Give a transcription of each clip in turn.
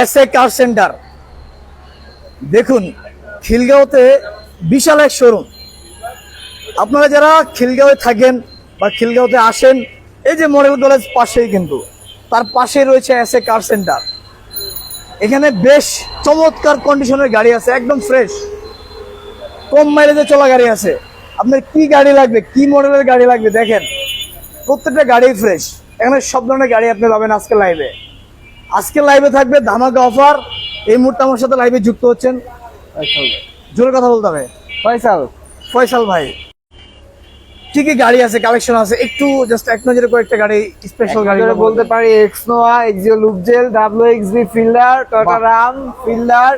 S A car centre দেখুন, খিলগাঁওতে বিশাল এক showroom আপনারা যারা খিলগাঁওয়ে থাকেন বা খিলগাঁওতে আসেন, এই যে মডেল কলেজ পাশেই কিন্তু, তার পাশে রয়েছে এস এ কার সেন্টার এখানে বেশ চমৎকার কন্ডিশনের গাড়ি আছে, একদম ফ্রেশ কম মাইলেজে চলা গাড়ি আছে। আপনার কি গাড়ি লাগবে, কি মডেলের গাড়ি লাগবে দেখেন। প্রত্যেকটা গাড়ি ফ্রেশ এখানে সব ধরনের গাড়ি আপনি পাবেন আজকে লাইভে আজকে লাইভে থাকবে ধামাকা অফার এই মুহূর্তে আমার সাথে লাইভে যুক্ত হচ্ছেন। জোরে কথা বলতে হবে। ফয়সাল। ফয়সাল ভাই কি কি গাড়ি আছে কালেকশন আছে? একটু জাস্ট এক নজরে কয়েকটা গাড়ি স্পেশাল গাড়ি বলতে পারি X Noah Axio Luxel W X B Fielder Toyota Ram Fielder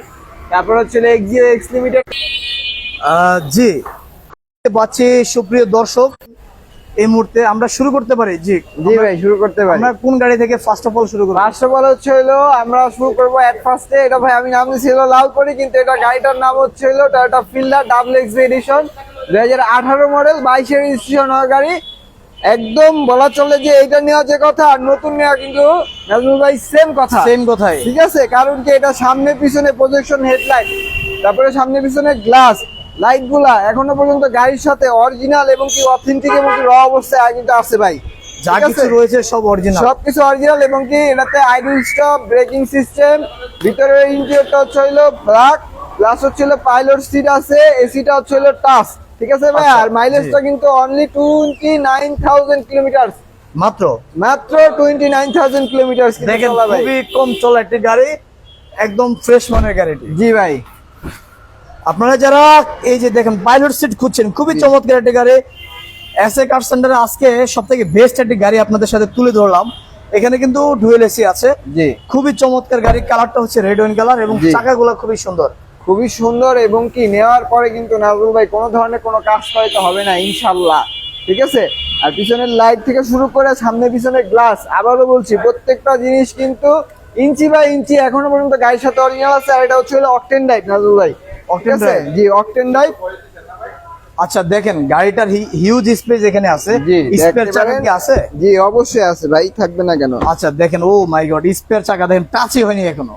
তারপর হচ্ছে এক্সিও এক্স লিমিটেড জি। পাচ্ছি সুপ্রিয় দর্শক এই মুহূর্তে আমরা শুরু করতে পারি? জি জি ভাই শুরু করতে পারি। আমরা কোন গাড়ি থেকে ফার্স্ট অফ অল শুরু করব? ফার্স্ট অফ অল হচ্ছে হলো আমরা শুরু করব এট ফার্স্টে এটা ভাই আমি নাম দিয়েছিল লাল করি কিন্তু এটা গাড়িটার নাম হচ্ছে হলো Toyota Fielder double X edition দুই হাজার আঠারো মডেল বাইশের রেজিস্ট্রেশন হওয়া গাড়ি। একদম বলা চলে যে এটা নেওয়া যে কথা আর নতুন নেওয়া কিন্তু নাজমুল ভাই সেম কথা। সেম কথাই। ঠিক আছে? কারণ কি এটা সামনে পিছনে প্রজেকশন হেডলাইট তারপরে সামনে পিছনে গ্লাস লাইটগুলা এখনও পর্যন্ত গাড়ির সাথে অরিজিনাল এবং কি অথেন্টিক এবং কি র অবস্থায় কিন্তু আছে ভাই। যা কিছু রয়েছে সব অরিজিনাল সবকিছু অরিজিনাল এবং কি এটাতে আইডল স্টপ ব্রেকিং সিস্টেম ভিতরে ইন্টেরিয়রটা হচ্ছে হলো ব্ল্যাক প্লাস হচ্ছে হলো পাইলট সিট আছে এসিটা হচ্ছে হলো টাচ ঠিক আছে ভাই? আচ্ছা, আর মাইলেজটা কিন্তু only twenty nine thousand kilometre মাত্র? মাত্র টোয়েন্টি নাইন থাউজেন্ড কিলোমিটার দেখেন খুবই কম চলা একটি গাড়ি একদম ফ্রেশ মানের গাড়িটি। জি ভাই। আপনারা যারা এই যে দেখেন পাইলট সিট খুঁজছেন খুবই চমৎকার একটি গাড়ি। এস এ কার সেন্টারে আজকে সব থেকে বেস্ট একটি গাড়ি আপনাদের সাথে তুলে ধরলাম। এখানে কিন্তু ডুয়েল এসি আছে। জি। খুবই চমৎকার গাড়ি কালারটা হচ্ছে রেড ওয়াইন কালার এবং। চাকাগুলো খুবই সুন্দর। খুবই সুন্দর এবং কি নেওয়ার পরে কিন্তু নাজরুল ভাই কোনো ধরনের কোনো কাজ করাইতে হবে না ইনশাল্লাহ ঠিক আছে? আর পিছনের লাইট থেকে শুরু করে সামনে পিছনে গ্লাস আবারও বলছি প্রত্যেকটা জিনিস কিন্তু ইঞ্চি বাই ইঞ্চি এখনও পর্যন্ত গাড়ির সাথে অরিজিনাল আছে আর এটা হচ্ছে অকটেন ডাইভ নাজরুল ভাই। ঠিক আছে? জি অকটেন ডাইভ আচ্ছা দেখেন গাড়িটার হিউজ স্পেস এখানে আছে। স্পেয়ার চাকা কি আছে? জি অবশ্যই আছে ভাই থাকবে না কেন? আচ্ছা দেখেন ও মাই গড স্পেয়ার চাকা দেখেন টাচই হয়নি এখনও।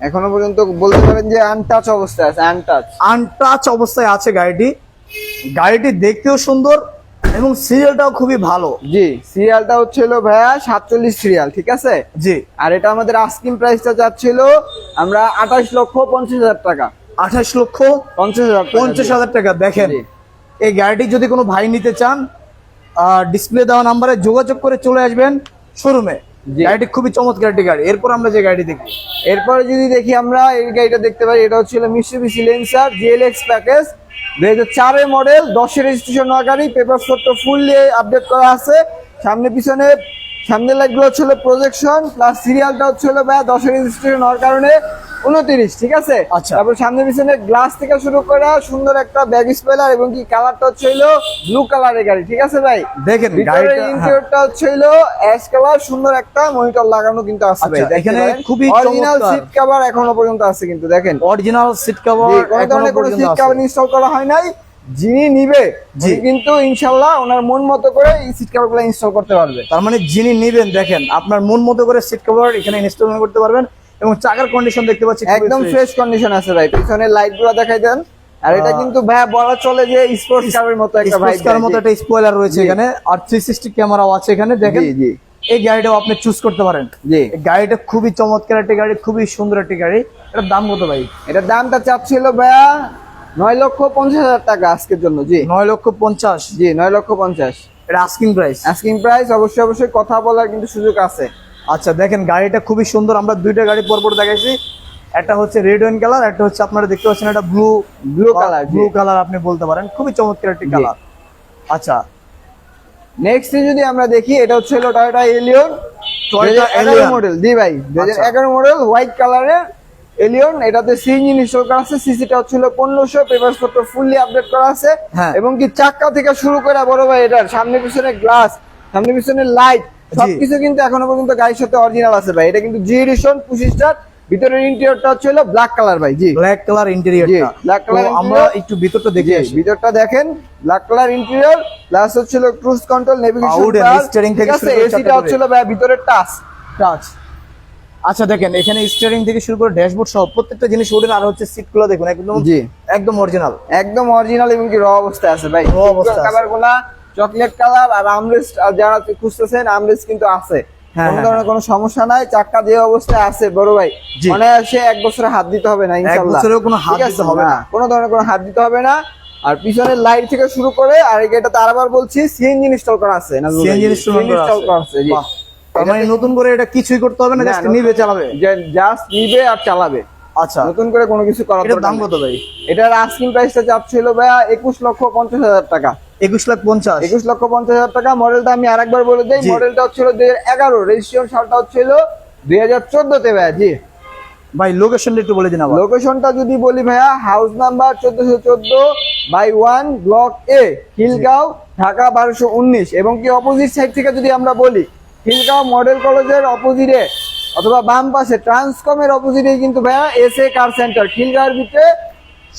এখনও পর্যন্ত বলতে পারেন যে আনটাচ অবস্থায় আছে আনটাচ আনটাচ অবস্থায় আছে গাড়িটি। গাড়িটি দেখতেও সুন্দর এবং সিরিয়ালটাও খুবই ভালো। জি সিরিয়ালটা হচ্ছে হলো ভাইয়া সাতচল্লিশ সিরিয়াল ঠিক আছে? জি। আর এটা আমাদের আস্কিং প্রাইসটা যাচ্ছিল আমরা আঠাশ লক্ষ পঞ্চাশ হাজার টাকা। আঠাশ লক্ষ পঞ্চাশ হাজার টাকা পঞ্চাশ হাজার টাকা। দেখেন। এই গাড়িটি যদি কোনো ভাই নিতে চান ডিসপ্লে দেওয়া নাম্বারে যোগাযোগ করে চলে আসবেন শোরুমে। গাড়িটি খুবই চমৎকার একটি গাড়ি। এরপর আমরা যে গাড়ি দেখি এরপরে যদি দেখি আমরা এই গাড়িটা দেখতে পারি এটা হচ্ছিল মিশ্রিবিসি লেন্সার জিএলএক্স প্যাকেজ দুই হাজার চারের মডেল দশের রেজিস্ট্রেশন হওয়া গাড়ি পেপার পত্র ফুললি আপডেট করা আছে। সামনে পিছনে সামনের লাইটগুলো হচ্ছিল প্রজেকশন প্লাস সিরিয়ালটা হচ্ছিল ব্যা দশের রেজিস্ট্রেশন হওয়ার কারণে উনত্রিশ ঠিক আছে আচ্ছা। তারপর সামনে পিছনে গ্লাস থেকে শুরু করে সুন্দর একটা ব্যাগ স্পেলার এবং কি কালারটা হচ্ছে হলো ব্লু কালারের গাড়ি ঠিক আছে ভাই দেখেন ভিতরে হ্যাঁ। ইন্টেরিয়রটা হচ্ছে হলো অ্যাশ কালার সুন্দর একটা মনিটর লাগানো কিন্তু আছে ভাই আচ্ছা, এখানে খুবই অরিজিনাল। সিট কভার এখনও পর্যন্ত আছে কিন্তু দেখেন অরিজিনাল সিট কভার কোনো ধরনের কোনো সিট কভার ইনস্টল করা হয় নাই যিনি নিবে জি। কিন্তু ইনশাল্লাহ ওনার মন মতো করে এই সিট কভারগুলো ইনস্টল করতে পারবে। তার মানে যিনি নিবেন দেখেন আপনার মন মতো করে সিট কভার এখানে ইনস্টল করতে পারবেন এবং চাকার কন্ডিশন দেখতে পাচ্ছি একদম ফ্রেশ কন্ডিশন আছে ভাই পিছনের লাইটগুলো দেখাই দেন। আর এটা কিন্তু ভাই বলা চলে যে স্পোর্টস কারের মতো একটা ভাই কার মতো একটা স্পয়লার রয়েছে এখানে। আর থ্রি সিক্সটি ক্যামেরাও আছে এখানে দেখেন। জি। জি এই গাড়িটাও আপনি চুজ করতে পারেন। জি। গাড়িটা খুবই চমৎকার একটি গাড়ি খুবই সুন্দর একটি গাড়ি। এটার দাম কত ভাই? এটার দামটা চাচ্ছিল ভাইয়া নয় লক্ষ পঞ্চাশ হাজার টাকা আজকের জন্য জি। নয় লক্ষ পঞ্চাশ? জি নয় লক্ষ পঞ্চাশ। এটা আস্কিং প্রাইস আস্কিং প্রাইস অবশ্যই অবশ্যই কথা বলার কিন্তু সুযোগ আছে। আচ্ছা দেখেন গাড়িটা খুবই সুন্দর। আমরা দুইটা গাড়ি পরপর দেখাইছি। একটা হচ্ছে রেড ওয়াইন কালার একটা হচ্ছে আপনারা দেখতে পাচ্ছেন এটা ব্লু colour, জি। ব্লু কালার আপনি বলতে পারেন। খুবই চমৎকার একটি। কালার আচ্ছা। নেক্সট যদি আমরা দেখি এটা হচ্ছে টয়োটা এলিয়ন এগারো Allion। মডেল জি ভাই দুই আচ্ছা। এগারো মডেল হোয়াইট কালারের এলিয়ন এটাতে সিএনজি ইনস্টল করা আছে সিসিটা হচ্ছিল পনেরোশো পেপার পত্র ফুললি আপডেট করা আছে। হ্যাঁ। এবং কি চাক্কা থেকে শুরু করে বড় ভাই এটার সামনে পিছনে গ্লাস সামনে পিছনে লাইট সবকিছু কিন্তু এখনও পর্যন্ত গাড়ির সাথে অরিজিনাল আছে ভাই। এটা কিন্তু জি এডিশন পঁচিশ স্টার ভিতরের ইন্টেরিয়রটা হচ্ছে হলো ব্ল্যাক কালার ভাই জি। ব্ল্যাক কালার ইন্টেরিয়রটা black color আমরা একটু ভিতরটা দেখে ভিতরটা দেখেন ব্ল্যাক কালার ইন্টেরিয়র প্লাস হচ্ছিল ক্রুজ কন্ট্রোল নেভিগেশন steering থেকে শুরু করে এসিটা ভাই ভিতরের টাচ টাচ আচ্ছা দেখেন এখানে স্টিয়ারিং থেকে শুরু করে ড্যাশবোর্ড সহ প্রত্যেকটা জিনিস ওঠেন আর হচ্ছে সিটগুলো দেখুন একদম জি। একদম অরিজিনাল একদম অরিজিনাল এবং কি র অবস্থায় আছে ভাই। গুলা চকলেট কালার আর আমরেস্ট যারা খুঁজতেছেন আমরেস্ট কিন্তু আছে। হ্যাঁ, কোনো হ্যাঁ, ধরনের কোনো সমস্যা নাই চাক্কা দিয়ে অবস্থায় আছে বড় ভাই। মানে এক বছরে হাত দিতে হবে না ইনশাআল্লাহ। কোনো হাত আছে? দিতে হবে না। কোনো ধরনের কোনো হাত দিতে হবে না। আর পিছনের লাইট থেকে শুরু করে আর এটাতে আরেকবার বলছি সিএনজি ইনস্টল করা আছে না সিএনজি ইনস্টল করা আছে। জি। মানে নতুন করে এটা কিছুই করতে হবে না জাস্ট নিবে চালাবে? জাস্ট নিবে আর চালাবে। আচ্ছা। নতুন করে কোনো কিছু করার এটার দাম। কত ভাই? এটার আস্কিং প্রাইসটা চাচ্ছিল ভাইয়া একুশ লক্ষ পঞ্চাশ হাজার টাকা। একুশ লাখ পঞ্চাশ। একুশ লক্ষ পঞ্চাশ হাজার টাকা। মডেলটা আমি আরেকবার বলে দিই। মডেলটা হচ্ছিল দুই হাজার এগারো। রেজিস্ট্রেশন সালটা হচ্ছিল দুই হাজার চোদ্দতে ভাইয়া জি। ভাই লোকেশনটা একটু বলে দিন আবার। লোকেশনটা যদি বলি ভাইয়া হাউস নাম্বার চোদ্দশো চোদ্দ by one block A Khilgaon Dhaka বারোশো উনিশ। এবং কি অপোজিট সাইড থেকে যদি আমরা বলি খিলগাঁও মডেল কলেজের অপোজিটে অথবা বাম পাশে ট্রান্সকমের অপোজিটে কিন্তু ভাইয়া এস এ কার সেন্টার খিলগাঁওয়ের ভিতরে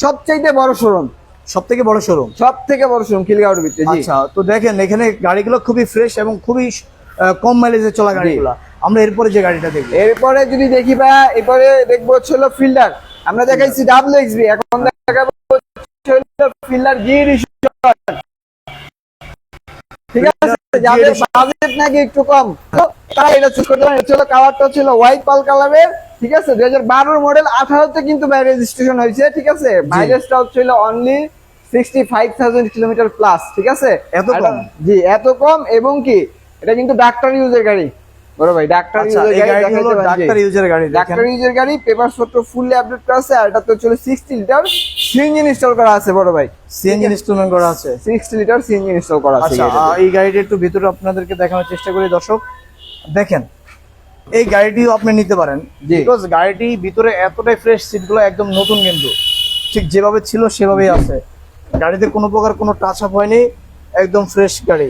সবচাইতে বড় শোরুম। সব থেকে বড় শোরুম? সব থেকে বড় শোরুম খিলগাঁওয়ের ভিতরে আচ্ছা তো দেখেন এখানে গাড়িগুলো খুবই ফ্রেশ এবং খুবই কম মাইলেজে চলা গাড়িগুলো। আমরা এরপরে যে গাড়িটা দেখব। এরপরে যদি দেখি ভাইয়া এরপরে দেখব হচ্ছে ফিল্ডার। আমরা দেখাইছি ডাবল এক্সবি এখন দেখাবো ফিল্ডার জি ঠিক আছে? যাদের বাজেট নাকি একটু কম। তারা এটা চুজ করতে পারেন হচ্ছে কালারটা ছিল হোয়াইট পাল কালারের ঠিক আছে? দুই হাজার বারোর মডেল আঠারোতে কিন্তু ভাই রেজিস্ট্রেশন হয়েছে ঠিক আছে? মাইলেজটা ছিল only sixty five thousand kilometre plus ঠিক আছে? এত কম? জি এত কম এবং কি? এটা কিন্তু ডাক্তার ইউজের গাড়ি। বড় ভাই ডাক্তার আচ্ছা গাড়ি। ডাক্তার ইউজের গাড়ি ডাক্তার ইউজের গাড়ি পেপার পত্র ফুললি আপডেট করা আছে আর এটা তো চলে সিক্সটি লিটার সিএনজি ইনস্টল করা আছে বড় ভাই। সিএনজি ইনস্টলমেন্ট করা আছে। সিক্সটি লিটার সিএনজি ইনস্টল করা আছে আচ্ছা এই গাড়িটা একটু ভিতরে আপনাদেরকে দেখানোর চেষ্টা করি দর্শক। দেখেন এই গাড়িটিও আপনি নিতে পারেন। বিকজ গাড়িটি ভিতরে এতটাই ফ্রেশ সিটগুলো একদম নতুন কিন্তু। ঠিক যেভাবে ছিল সেভাবেই আছে। গাড়িতে কোনো প্রকার কোনো টাচ আপ হয়নি একদম ফ্রেশ গাড়ি।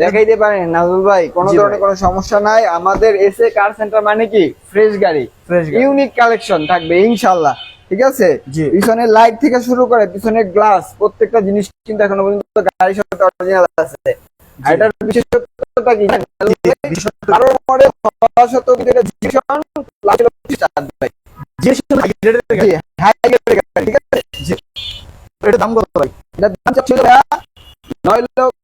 দেখাইতে পারেন। নাজুল ভাই কোনো। ধরনের কোনো সমস্যা নাই। আমাদের এসএ কার সেন্টার মানে কি? ফ্রেশ গাড়ি। ফ্রেশ ইউনিক কালেকশন থাকবে ইনশাল্লাহ ঠিক আছে? জি। পিছনের লাইট থেকে শুরু করে পিছনের গ্লাস প্রত্যেকটা জিনিস কিন্তু এখনও পর্যন্ত গাড়ির সাথে অরিজিনাল আছে। এটার বিশেষত্বটা কি মডেল প্লাস হলো স্টার্ট ভাই গাড়ি, জি হাই গ্রেডের গাড়ি। ঠিক আছে? এটার দাম কত ভাই? এটার দাম চাচ্ছিল ভাইয়া নয় লক্ষ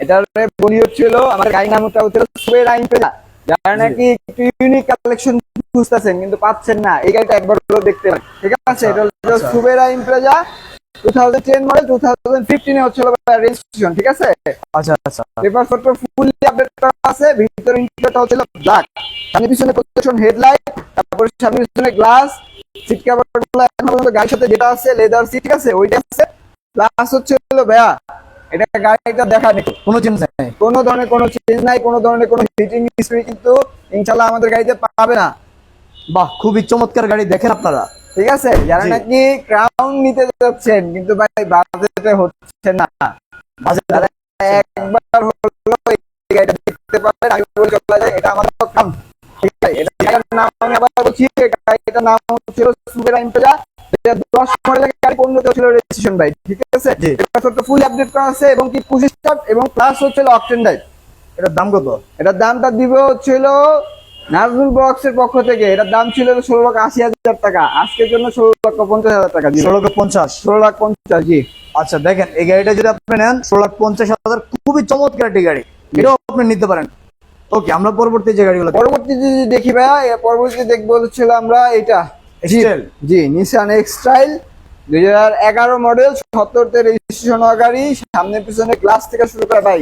এটার বলি হচ্ছিল আমার গাড়ির নামটা হচ্ছিল সুবের আইন পেলা যারা নাকি একটু ইউনিক কালেকশন খুঁজতেছেন কিন্তু পাচ্ছেন না এই গাড়িটা একবার দেখতে পারেন। ঠিক আছে? এটা আচ্ছা। Subaru Impreza two thousand ten model two thousand ফিফটিনে হচ্ছিল রেজিস্ট্রেশন ঠিক আছে? আচ্ছা আচ্ছা। পেপার পত্র ফুললি আপডেট করা আছে ভিতরে ইন্টারটা হচ্ছিল ব্ল্যাক সামনে পিছনে প্রোটেকশন হেডলাইট তারপরে সামনে পিছনে গ্লাস সিট কভারগুলো এখন পর্যন্ত গাড়ির সাথে যেটা আছে লেদার সিট ঠিক আছে? ওইটা আছে। প্লাস হচ্ছে হলো ভাইয়া এটা গাড়িটা দেখা নেই কোনো চিন্তা নেই। কোনো ধরনের কোনো চেঞ্জ নাই কোনো ধরনের কোনো হিটিং হিস্ট্রি কিন্তু ইনশাল্লাহ আমাদের গাড়িতে পাবে না। বাহ খুবই চমৎকার গাড়ি দেখেন আপনারা। ঠিক আছে? যারা নাকি ক্রাউন নিতে যাচ্ছেন কিন্তু ভাই বাজেটে হচ্ছে না। একবার হলো এই গাড়িটা দেখতে পারবেন আমি বলে চলে যায় এটা আমার কাম ঠিক আছে? এটা নাম আমি আবার বলছি গাড়িটার নাম ছিল সুপার ইম্পেজা দশ মডেলের গাড়ি পনেরোতে ছিল রেজিস্ট্রেশন ভাই ঠিক আছে? এটা তো ফুল আপডেট করা আছে এবং কি পুশ স্টার্ট এবং প্লাস হচ্ছিল অকটেন ড্রাইভ এটার দাম কত? এটার দামটা দিবে হচ্ছিল নাজমুল বক্স পক্ষ থেকে এটার দাম ছিল ষোলো লক্ষ আশি হাজার টাকা। আজকের জন্য ষোলো লক্ষ পঞ্চাশ হাজার টাকা ষোলো লক্ষ পঞ্চাশ? ষোলো লাখ পঞ্চাশ জি। আচ্ছা দেখেন এই গাড়িটা যদি আপনি নেন ষোলো লাখ পঞ্চাশ হাজার খুবই চমৎকার একটি গাড়ি। এটাও আপনি নিতে পারেন। ওকে আমরা পরবর্তী যে গাড়িগুলো দেখব। পরবর্তী যদি দেখি ভাইয়া পরবর্তীতে দেখব হচ্ছিল আমরা এটা। জি নিসান এক্সট্রাইল দুই হাজার এগারো মডেল সত্তরতে রেজিস্ট্রেশন গাড়ি সামনে পিছনে গ্লাস থেকে শুরু করে ভাই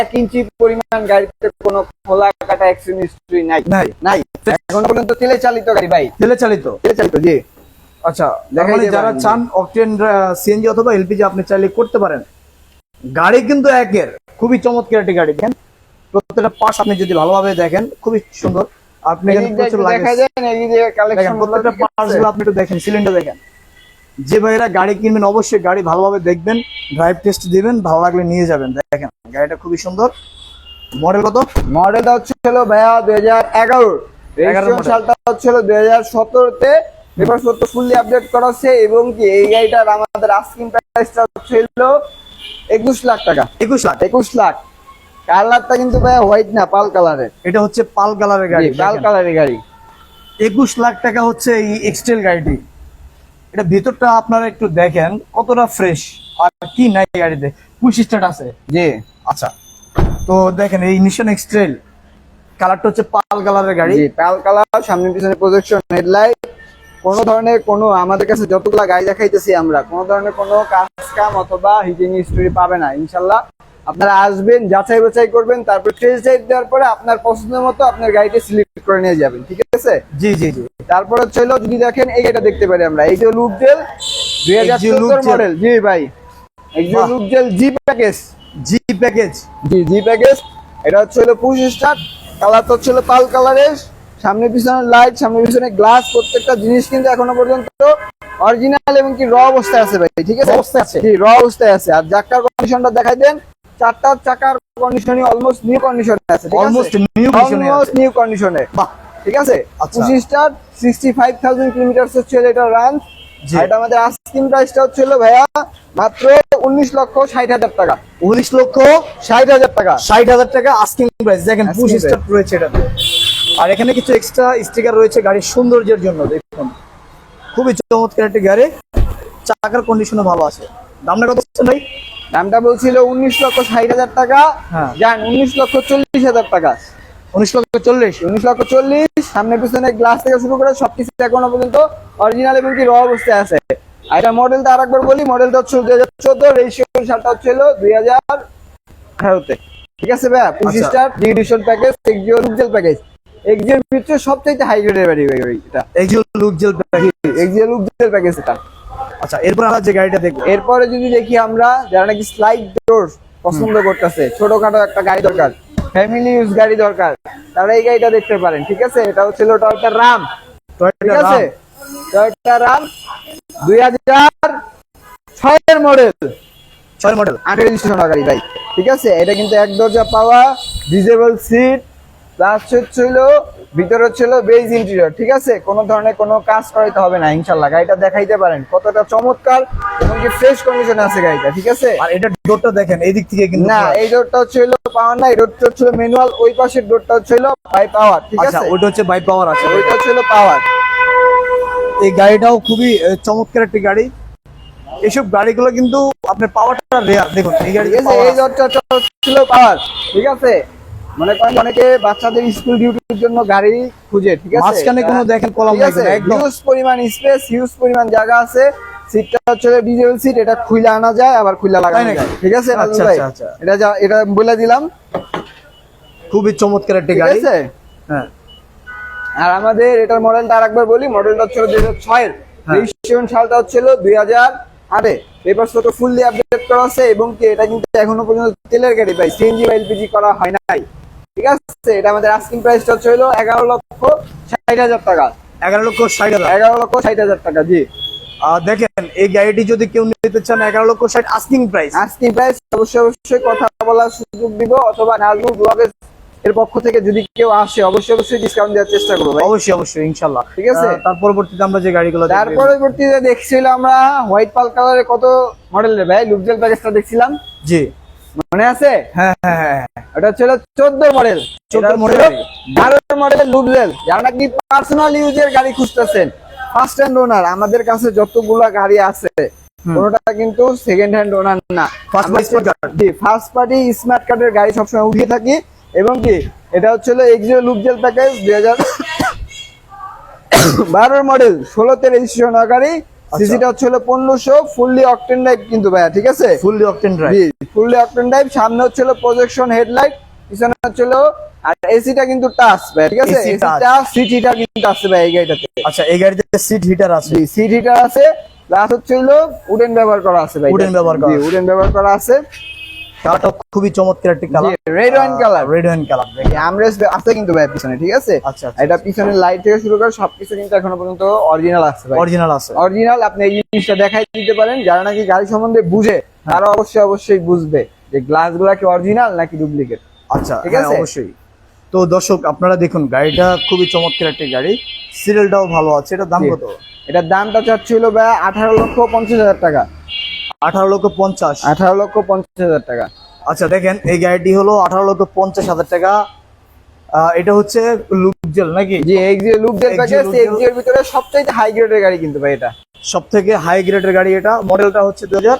এক ইঞ্চি পরিমাণ গাড়িতে কোনো খোলা কাটা অ্যাক্সিডেন্ট হিস্ট্রি নাই। নাই? নাই। এখন পর্যন্ত তেলে চালিত গাড়ি ভাই। তেলে চালিত? তেলে চালিত জি। আচ্ছা মানে যারা। চান অকটেন সিএনজি অথবা এলপিজি আপনি চাইলে করতে পারেন। গাড়ি কিন্তু একের খুবই চমৎকার একটি গাড়ি। দেখেন প্রত্যেকটা পাশ আপনি যদি ভালোভাবে দেখেন খুবই সুন্দর। আপনি এখানে প্রচুর দেখা যায় এই যে দেখেন কালেকশন প্রত্যেকটা পার্টসগুলো আপনি একটু দেখেন সিলিন্ডার দেখেন। যে ভাইয়েরা গাড়ি কিনবেন অবশ্যই গাড়ি ভালোভাবে দেখবেন ড্রাইভ টেস্ট দিবেন ভালো লাগলে নিয়ে যাবেন। দেখেন গাড়িটা খুবই সুন্দর। মডেল কত? মডেলটা হচ্ছিল ভাইয়া দুই হাজার এগারো। Registration model। সালটা হচ্ছিল দুই হাজার সতেরোতে। ফুললি আপডেট করা হচ্ছে এবং কি এই গাড়িটার আমাদের আস্কিং প্রাইসটা হচ্ছিল একুশ লাখ টাকা। একুশ লাখ। একুশ লাখ। কালারটা কিন্তু ভাইয়া হোয়াইট না পাল কালারের। এটা হচ্ছে পাল কালারের গাড়ি পাল কালারের গাড়ি। একুশ লাখ টাকা হচ্ছে এই এক্সটেল গাড়িটি। এটা ভিতরটা আপনারা একটু দেখেন কতটা ফ্রেশ আর কি নাই গাড়িতে। পুশ স্টার্ট আছে। জি। আচ্ছা তো দেখেন এই নিশন এক্সট্রেল কালারটা হচ্ছে পাল কালারের গাড়ি। জি পাল কালার সামনে পিছনে প্রজেকশন হেডলাইট কোনো ধরনের কোনো আমাদের কাছে যতগুলা গাড়ি দেখাইতেছি আমরা কোনো ধরনের কোনো কাজ কাম অথবা হিটিং স্টোরি পাবে না ইনশাল্লাহ। আপনারা আসবেন যাচাই বাছাই করবেন তারপর টেস্ট ড্রাইভ দেওয়ার পরে আপনার পছন্দের মতো আপনার গাড়িটা সিলেক্ট করে নিয়ে যাবেন ঠিক আছে? জি জি জি। তারপর হচ্ছে যদি দেখেন এই গাড়িটা দেখতে পারি আমরা এই যে লুক জেল দুই হাজার। মডেল জি ভাই। এই যে বাহ। Look G package G package জি জি প্যাকেজ এটা হচ্ছে হলো পুশ স্টার্ট কালার তো হচ্ছে পাল কালারের সামনে পিছনে লাইট সামনে পিছনে গ্লাস প্রত্যেকটা জিনিস কিন্তু এখনও পর্যন্ত অরিজিনাল এবং কি র অবস্থায় আছে ভাই ঠিক আছে? অবস্থায় আছে? জি র অবস্থায় আছে। আর চাকার কন্ডিশনটা দেখাই দেন। চারটা চাকার কন্ডিশনই অলমোস্ট নিউ কন্ডিশনে আছে এ আছে। অলমোস্ট নিউ কন্ডিশনে বাহ ঠিক আছে? Start sixty five thousand kilometre হচ্ছে এটা রান এটা আমাদের আস্কিং প্রাইসটা হচ্ছে ভাইয়া মাত্র উনিশ লক্ষ ষাট হাজার টাকা। উনিশ লক্ষ ষাট হাজার টাকা। ষাট হাজার টাকা আস্কিং প্রাইস দেখেন পুশ। স্টার্ট রয়েছে এটাতে। আর এখানে কিছু এক্সট্রা স্টিকার রয়েছে গাড়ির সৌন্দর্যের জন্য দেখুন। খুবই চমৎকার একটি গাড়ি। চাকার কন্ডিশনও ভালো আছে। দামটা কত ভাই? দামটা বলছিল উনিশ লক্ষ ষাট হাজার টাকা। হ্যাঁ। যান উনিশ লক্ষ চল্লিশ হাজার টাকা। উনিশ লক্ষ চল্লিশ? উনিশ লক্ষ চল্লিশ সামনে পিছনে গ্লাস থেকে শুরু করে সবকিছু এখনও পর্যন্ত অরিজিনাল এবং কি র অবস্থায় আছে। আর এটা মডেলটা আর একবার বলি মডেলটা হচ্ছে দুই হাজার চোদ্দ রেজিস্ট্রেশন সালটা হচ্ছিল দুই হাজার আঠারোতে ঠিক আছে ভাইয়া? আচ্ছা। Star division package Axio Luxel package এক্সিওর ভিতরে সবচাইতে হাই গ্রেডের গাড়ি এটা। Axio Luxel package Axio Luxel package এটা। আচ্ছা এরপর আমরা যে গাড়িটা দেখব। এরপরে যদি দেখি আমরা যারা নাকি স্লাইড ডোর পছন্দ করতেছে ছোটখাটো একটা গাড়ি দরকার ফ্যামিলি ইউজ গাড়ি দরকার তারা এই গাড়িটা দেখতে পারেন ঠিক আছে? এটা হচ্ছে টয়টা রাম ঠিক আছে? টয়টা রাম দুই হাজার ছয়ের মডেল ছয় মডেল আঠেরো রেজিস্ট্রেশন গাড়ি ভাই। ঠিক আছে? এটা কিন্তু এক দরজা পাওয়া ডিজেবল সিট প্লাস হচ্ছিল ভিতরে হচ্ছিল বেজ ইন্টেরিয়র ঠিক আছে? কোনো ধরনের কোনো কাজ করাইতে হবে না ইনশাল্লাহ গাড়িটা দেখাইতে পারেন। কতটা চমৎকার এবং কি ফ্রেশ কন্ডিশনে আছে গাড়িটা ঠিক আছে? আর এটা ডোরটা দেখেন এই দিক থেকে কিন্তু না এই ডোরটা হচ্ছিল পাওয়ার না এই ডোরটা হচ্ছিল ম্যানুয়াল ওই পাশের ডোরটা হচ্ছিল বাই পাওয়ার ঠিক আচ্ছা আছে? ওটা হচ্ছে বাই পাওয়ার আছে। ওইটা ছিল পাওয়ার এই গাড়িটাও খুবই চমৎকার একটি গাড়ি। এইসব গাড়িগুলো কিন্তু আপনার পাওয়ারটা রেয়ার দেখুন এই গাড়ি এই ডোরটা হচ্ছিল পাওয়ার ঠিক আছে? মনে করেন অনেকে বাচ্চাদের স্কুল ডিউটির জন্য গাড়ি খুঁজে ঠিক আছে? মাঝখানে কোনো দেখেন কলম আছে? একদম। হিউজ পরিমাণ স্পেস হিউজ পরিমাণ জায়গা আছে। সিটটা হচ্ছে ডিজেল সিট এটা খুলে আনা যায় আবার খুলে লাগানো যায়। ঠিক আছে আচ্ছা, আচ্ছা, আচ্ছা। এটা এটা বলে দিলাম। খুবই চমৎকার একটি ঠিক গাড়ি। আছে? হ্যাঁ। আর আমাদের এটার মডেলটা আরেকবার বলি মডেলটা হচ্ছিল দুই হাজার ছয়ের। হ্যাঁ। রেজিস্ট্রেশন সালটা হচ্ছিল দুই হাজার আটে। পেপার তো ফুললি আপডেট করা আছে এবং কি এটা কিন্তু এখনও পর্যন্ত তেলের গাড়ি ভাই। সিএনজি বা এলপিজি করা হয় নাই। ঠিক আছে? এটা আমাদের আস্কিং প্রাইসটা হচ্ছে হলো এগারো লক্ষ ষাট হাজার টাকা। এগারো লক্ষ ষাট হাজার। এগারো লক্ষ ষাট হাজার টাকা জি। দেখেন এই গাড়িটি যদি কেউ নিতে চান এগারো লক্ষ ষাট আস্কিং প্রাইস আস্কিং প্রাইস অবশ্যই অবশ্যই কথা বলার সুযোগ দিব অথবা নাজমুল ব্লগের এর পক্ষ থেকে যদি কেউ আসে অবশ্যই অবশ্যই ডিসকাউন্ট দেওয়ার চেষ্টা করব ভাই। অবশ্যই অবশ্যই ইনশাল্লাহ। ঠিক আছে। তার পরবর্তীতে আমরা যে গাড়িগুলো তার পরবর্তীতে দেখছিলাম আমরা হোয়াইট পাল কালারের কত মডেলের ভাই? লুকজেল প্যাকেজটা দেখছিলাম। জি। মনে আছে? হ্যাঁ হ্যাঁ হ্যাঁ ওটা ছিল চোদ্দ মডেল 14 model। বারো মডেল লুকজেল যারা নাকি পার্সোনাল ইউজের গাড়ি খুঁজতেছেন ফার্স্ট হ্যান্ড ওনার আমাদের কাছে যতগুলা গাড়ি আছে কোনোটা কিন্তু সেকেন্ড হ্যান্ড ওনার না। ফার্স্ট পার্টি স্মার্ট কার্ডের গাড়ি সবসময় উঠিয়ে থাকি। এবং কি এটা হচ্ছে এক্সিও লুকজেল প্যাকেজ দুই হাজার বারোর মডেল ষোলোতে রেজিস্ট্রেশন গাড়ি সিসিটা হচ্ছে হলো পনেরোশো ফুললি অকটেন ড্রাইভ কিন্তু ভাইয়া ঠিক আছে? ফুললি অকটেন জি ফুললি অকটেন ড্রাইভ সামনে হচ্ছে হলো প্রজেকশন হেডলাইট পিছনে হচ্ছে হলো আর এসিটা কিন্তু টাচ ভাই ঠিক আছে। এসিটা সিট হিটার কিন্তু আছে ভাই এই গাড়িটাতে। আচ্ছা এই গাড়িতে সিট হিটার আছে। সিট হিটার আছে প্লাস হচ্ছে হলো উডেন ব্যবহার করা আছে ভাই উডেন ব্যবহার করা উডেন ব্যবহার করা আছে। কালারটা খুবই চমৎকার একটি colour. red wine colour। Red wine colour armrest আছে কিন্তু ভাই পিছনে ঠিক আছে? আচ্ছা, আচ্ছা, এটা পিছনের লাইট থেকে শুরু করে সবকিছু কিন্তু এখনও পর্যন্ত অরিজিনাল আছে ভাই। অরিজিনাল আছে। অরিজিনাল আপনি এই জিনিসটা দেখাই দিতে পারেন। যারা নাকি গাড়ি সম্বন্ধে বুঝে তারা অবশ্যই অবশ্যই বুঝবে যে গ্লাসগুলা কি অরিজিনাল নাকি ডুপ্লিকেট আচ্ছা ঠিক হ্যাঁ, আছে? অবশ্যই। তো দর্শক আপনারা দেখুন গাড়িটা খুবই চমৎকার একটি গাড়ি। সিরিয়ালটাও ভালো আছে। এটা দাম কত? এটার দামটা চাচ্ছিল ভাই আঠারো লক্ষ পঞ্চাশ হাজার টাকা। আঠারো লক্ষ পঞ্চাশ। আঠারো লক্ষ পঞ্চাশ হাজার টাকা। আচ্ছা দেখেন এই গাড়িটি হলো আঠারো লক্ষ পঞ্চাশ হাজার টাকা। এটা হচ্ছে লুকজেল নাকি? জি Axio Luxel Exio package এক্সিওর ভিতরে সবচাইতে হাই গ্রেডের গাড়ি কিন্তু ভাই এটা। সব থেকে হাই গ্রেডের গাড়ি এটা। মডেলটা হচ্ছে দু হাজার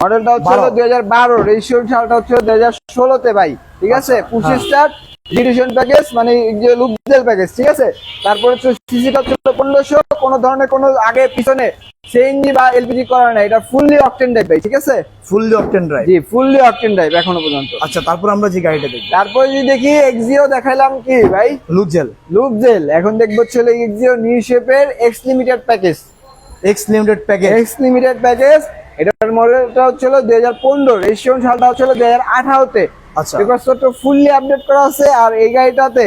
মডেলটা হচ্ছে বারো। দুই হাজার বারো রেজিস্ট্রেশন সালটা হচ্ছে দুই হাজার ষোলোতে ভাই। ঠিক আছে? আচ্ছা, পুশি হ্যাঁ। স্টার ডিডিশন প্যাকেজ মানে যে লুকজেল প্যাকেজ ঠিক আছে? তারপরে হচ্ছে সিসিটা ছিল পনেরোশো কোনো ধরনের কোনো আগে পিছনে সিএনজি বা এলপিজি করা নাই এটা ফুললি অকটেন টাইপ ভাই ঠিক আছে? ফুললি অকটেন ড্রাইভ জি ফুললি অকটেন টাইপ এখনও পর্যন্ত। আচ্ছা তারপর আমরা যে গাড়িটা দেখব। তারপরে যদি দেখি এক্সিও দেখাইলাম কি ভাই? লুকজেল লুকজেল এখন দেখব হচ্ছে এক্সিও নিউ শেপের X limited package X limited package X limited package এটার মডেলটা হচ্ছিল দুই হাজার পনেরো রেজিস্ট্রেশন সালটা হচ্ছিল দুই হাজার আঠারোতে। আচ্ছা। পেপারসটা ফুললি আপডেট করা আছে আর এই গাড়িটাতে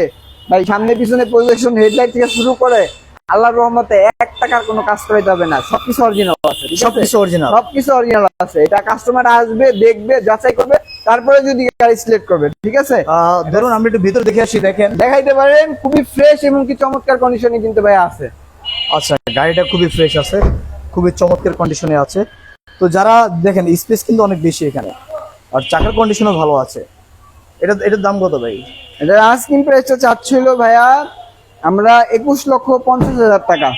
ভাই সামনে পিছনে প্রজেকশন হেডলাইট থেকে শুরু করে আল্লাহর রহমতে এক টাকার কোনো কাজ করাইতে হবে না। সবকিছু অরিজিনাল আছে? সবকিছু অরিজিনাল সবকিছু অরিজিনাল আছে। এটা কাস্টমার আসবে দেখবে যাচাই করবে তারপরে যদি গাড়ি সিলেক্ট করবে ঠিক আছে? ধরুন আমরা একটু ভিতর দেখে আসি দেখেন। দেখাইতে পারেন খুবই ফ্রেশ এবং কি চমৎকার কন্ডিশনে কিন্তু ভাই আছে। আচ্ছা গাড়িটা খুবই ফ্রেশ আছে খুবই চমৎকার কন্ডিশনে আছে। তো যারা দেখেন স্পেস কিন্তু অনেক বেশি এখানে। আর চাকার কন্ডিশনও ভালো আছে। এটা এটার দাম কত ভাই? এটা আস্কিং প্রাইসটা চাচ্ছিল ভাইয়া আমরা একুশ লক্ষ পঞ্চাশ হাজার টাকা।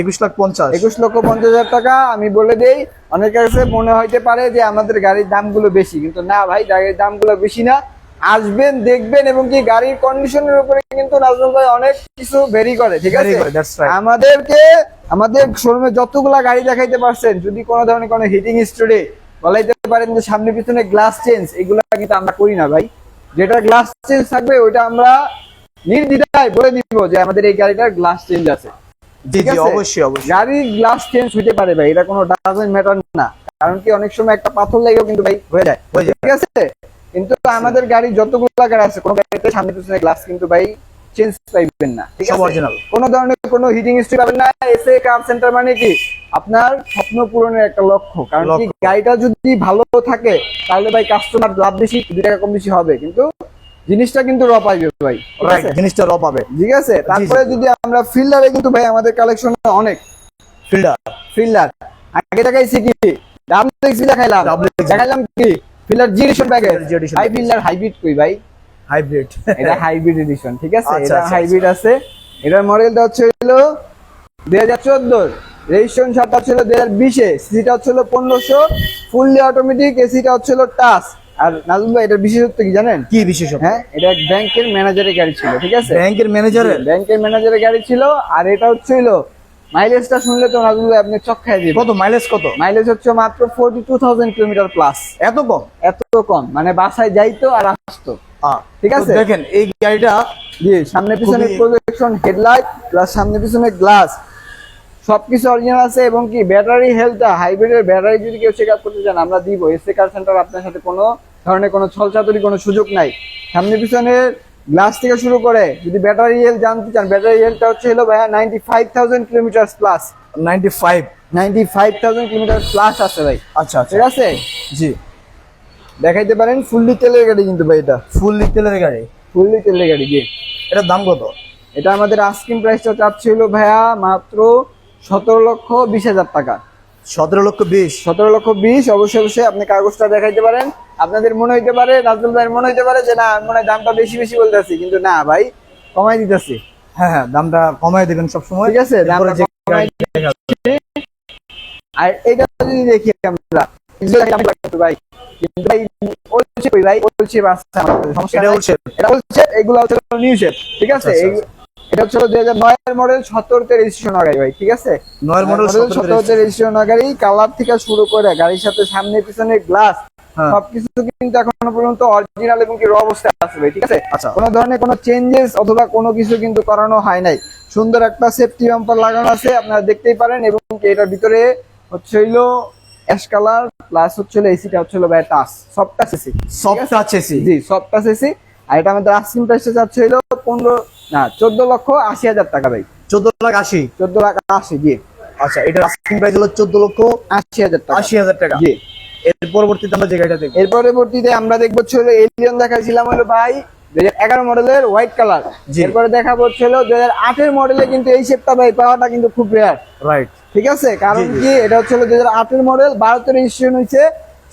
একুশ লাখ পঞ্চাশ। একুশ লক্ষ পঞ্চাশ হাজার টাকা আমি বলে দেই অনেকের কাছে মনে হইতে পারে যে আমাদের গাড়ির দামগুলো বেশি কিন্তু না ভাই গাড়ির দামগুলো বেশি না। আসবেন দেখবেন এবং কি গাড়ির কন্ডিশনের উপরে কিন্তু নাজমুল ভাই অনেক কিছু ভেরি করে ঠিক আছে. আমাদেরকে আমাদের শোরুমে যতগুলা গাড়ি দেখাইতে পারছেন যদি কোনো ধরনের কোনো হিটিং স্টোরে বলাইতে পারেন যে সামনে পিছনে গ্লাস চেঞ্জ এগুলা কিন্তু আমরা করি না ভাই। যেটা গ্লাস চেঞ্জ থাকবে ওইটা আমরা নির্দ্বিধায় বলে দিব যে আমাদের এই গাড়িটার গ্লাস চেঞ্জ আছে। জি জি অবশ্যই অবশ্যই। গাড়ির গ্লাস চেঞ্জ হইতে পারে ভাই এটা কোনো ডাজেন্ট ম্যাটার না। কারণ কি অনেক সময় একটা পাথর লেগেও কিন্তু ভাই হয়ে যায়। ঠিক আছে? কিন্তু আমাদের গাড়ি যতগুলো গাড়ি আছে কোনো গাড়িতে সামনে পিছনে গ্লাস কিন্তু ভাই চেঞ্জ পাইবেন না ঠিক আছে? original। কোনো ধরনের কোনো হিটিং স্ট্রি পাবেন না এসে কার সেন্টার মানে কি? আপনার স্বপ্ন পূরণের একটা লক্ষ্য। কারণ কি গাড়িটা যদি ভালো থাকে তাহলে ভাই কাস্টমার লাভ বেশি দুই টাকা কম বেশি হবে। কিন্তু জিনিসটা কিন্তু র পাইবে ভাই রাইট জিনিসটা র পাবে। ঠিক আছে? তারপরে যদি আমরা ফিল্ডারে কিন্তু ভাই আমাদের কালেকশন অনেক। ফিল্ডার ফিল্ডার আগে দেখাইছি কি ডাবল এক্সি দেখাইলাম দেখাইলাম কি? Fielder G edition package high Fielder hybrid কই ভাই? হাইব্রিড এটা হাইব্রিড এডিশন ঠিক আছে? আচ্ছা, এটা আচ্ছা, হাইব্রিড আছে। এটার মডেলটা হচ্ছে হলো দুই হাজার চোদ্দ রেজিস্ট্রেশন সালটা হচ্ছিল দুই হাজার বিশে। সিটা হচ্ছিল পনেরোশো। ফুললি অটোমেটিক এসিটা হচ্ছিল টাচ আর নাজুল ভাই এটার বিশেষত্ব কি জানেন? কি বিশেষত হ্যাঁ এটা ব্যাংকের ম্যানেজারের গাড়ি ছিল ঠিক আছে? ব্যাংকের ম্যানেজারের ব্যাংকের ম্যানেজারের গাড়ি ছিল। আর এটা হচ্ছিল মাইলেজটা শুনলে তো নাজুল ভাই আপনি খাই দিবেন। কত? মাইলেজ কত? মাইলেজ হচ্ছে মাত্র forty two thousand kilometre plus এত কম? এত কম। মানে বাসায় যাইতো আর আসতো। ঠিক আছে। দেখেন এই গাড়িটা জি সামনে পিছনে প্রজেকশন হেডলাইট প্লাস সামনে পিছনে গ্লাস সবকিছু অরিজিনাল আছে এবং কি ব্যাটারি হেলথটা হাইব্রিডের ব্যাটারি যদি কেউ চেক আপ করতে চান আমরা দিব। এসএ কার সেন্টার আপনার সাথে কোনো ধরনের কোনো ছলচাতুরি কোনো সুযোগ নাই। সামনে পিছনে গ্লাস থেকে শুরু করে যদি ব্যাটারি হেলথ জানতে চান ব্যাটারি হেলথটা হচ্ছে হলো ভাইয়া ninety five thousand kilometre plus ninety five ninety five thousand kilometre plus আছে ভাই। আচ্ছা আচ্ছা। ঠিক আছে? জি। দেখাইতে পারেন ফুললি তেলের গাড়ি কিন্তু ভাই এটা। ফুল তেলের গাড়ি? ফুললি তেলের গাড়ি জি। এটার দাম কত? এটা আমাদের আস্কিং প্রাইসটা চাচ্ছিল ভাইয়া মাত্র সতেরো লক্ষ বিশ হাজার টাকা। সতেরো লক্ষ বিশ? সতেরো লক্ষ বিশ অবশ্যই অবশ্যই আপনি কাগজটা দেখাইতে পারেন। আপনাদের মনে হইতে পারে নাজমুল ভাইয়ের মনে হইতে পারে যে না মনে হয় দামটা বেশি বেশি বলতেছি কিন্তু না ভাই কমাই দিতেছি। হ্যাঁ হ্যাঁ দামটা কমায় দেবেন সবসময়। ঠিক আছে কমাই আর এটা যদি দেখি আমরা। ভাই। কিন্তু ভাই বলছে কই ভাই? বলছে বাচ্চা আমাদের। সমস্যা এটা নাই। হচ্ছে এটা হচ্ছে এগুলো হচ্ছে নিউ শেপ ঠিক আছে? এটা হচ্ছে দুই হাজার নয়ের মডেল সত্তরতে রেজিস্ট্রেশন গাড়ি ভাই ঠিক আছে? রেজিস্ট্রেশন গাড়ি কালার থেকে শুরু করে গাড়ির সাথে সামনে পিছনে গ্লাস হ্যাঁ। সবকিছু কিন্তু এখনও পর্যন্ত অরিজিনাল এবং কি র অবস্থায় আছে ভাই ঠিক আছে? আচ্ছা। কোনো ধরনের কোনো চেঞ্জেস অথবা কোনো কিছু কিন্তু করানো হয় নাই। সুন্দর একটা সেফটি বাম্পার লাগানো আছে আপনারা দেখতেই পারেন এবং এটার ভিতরে হচ্ছে হইল অ্যাশ কালার প্লাস হচ্ছিল এসিটা হচ্ছিল ভাই টাচ সব touch AC soft touch AC জি সব টাচ এসি আর এটা আমাদের আস্কিং প্রাইসটা যাচ্ছে হলো পনেরো না চোদ্দ লক্ষ আশি হাজার টাকা ভাই। চোদ্দ লাখ আশি? চোদ্দ লাখ আশি জি। আচ্ছা এটা আস্কিং প্রাইস হলো চোদ্দ লক্ষ আশি হাজার টাকা। আশি হাজার টাকা। জি। এর পরবর্তীতে আমরা যে গাড়িটা দেখব। এর পরবর্তীতে আমরা দেখব ছিল এলিয়ন দেখাইছিলাম হলো ভাই। দুই হাজার এগারো মডেলের হোয়াইট কালার এরপরে দেখা হচ্ছিল দুই হাজার আটের মডেলে কিন্তু এই শেপটা ভাই পাওয়াটা কিন্তু খুব রেয়ার রাইট ঠিক আছে? কারণ। কি? এটা হচ্ছিল দুই হাজার আটের মডেল বারোতে রেজিস্ট্রেশন হয়েছে।